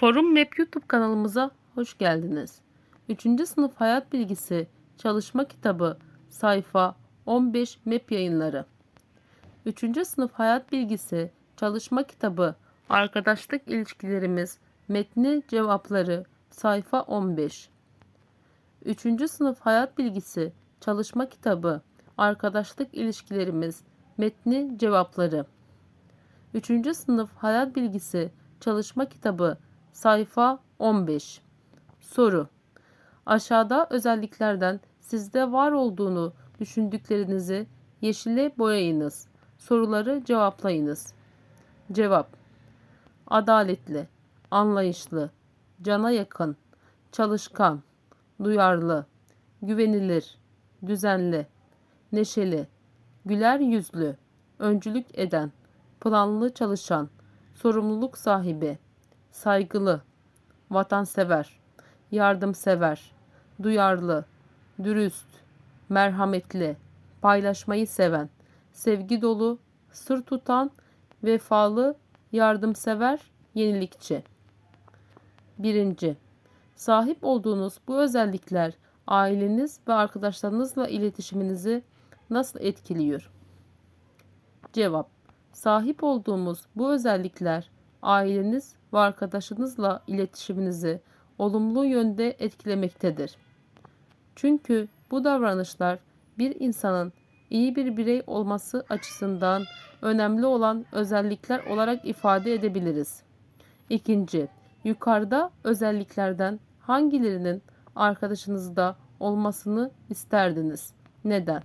Forum Map YouTube kanalımıza hoş geldiniz. 3. sınıf hayat bilgisi çalışma kitabı sayfa 15 Map yayınları. 3. sınıf hayat bilgisi çalışma kitabı arkadaşlık ilişkilerimiz metni cevapları sayfa 15. 3. sınıf hayat bilgisi çalışma kitabı arkadaşlık ilişkilerimiz metni cevapları. 3. sınıf hayat bilgisi çalışma kitabı sayfa 15. Soru. Aşağıda özelliklerden sizde var olduğunu düşündüklerinizi yeşile boyayınız. Soruları cevaplayınız. Cevap. Adaletli, anlayışlı, cana yakın, çalışkan, duyarlı, güvenilir, düzenli, neşeli, güler yüzlü, öncülük eden, planlı çalışan, sorumluluk sahibi, saygılı, vatansever, yardımsever, duyarlı, dürüst, merhametli, paylaşmayı seven, sevgi dolu, sır tutan, vefalı, yardımsever, yenilikçi. Birinci, Sahip olduğunuz bu özellikler aileniz ve arkadaşlarınızla iletişiminizi nasıl etkiliyor? Cevap Sahip olduğumuz bu özellikler aileniz ve arkadaşınızla iletişiminizi olumlu yönde etkilemektedir. Çünkü bu davranışlar bir insanın iyi bir birey olması açısından önemli olan özellikler olarak ifade edebiliriz. İkinci, yukarıda özelliklerden hangilerinin arkadaşınızda olmasını isterdiniz? Neden?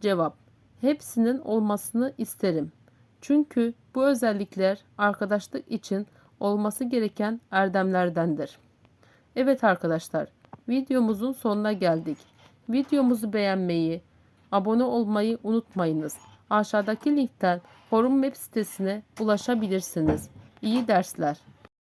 Cevap Hepsinin olmasını isterim. Çünkü bu özellikler arkadaşlık için olması gereken erdemlerdendir. Evet arkadaşlar, videomuzun sonuna geldik. Videomuzu beğenmeyi, abone olmayı unutmayınız. Aşağıdaki linkten forum web sitesine ulaşabilirsiniz. İyi dersler.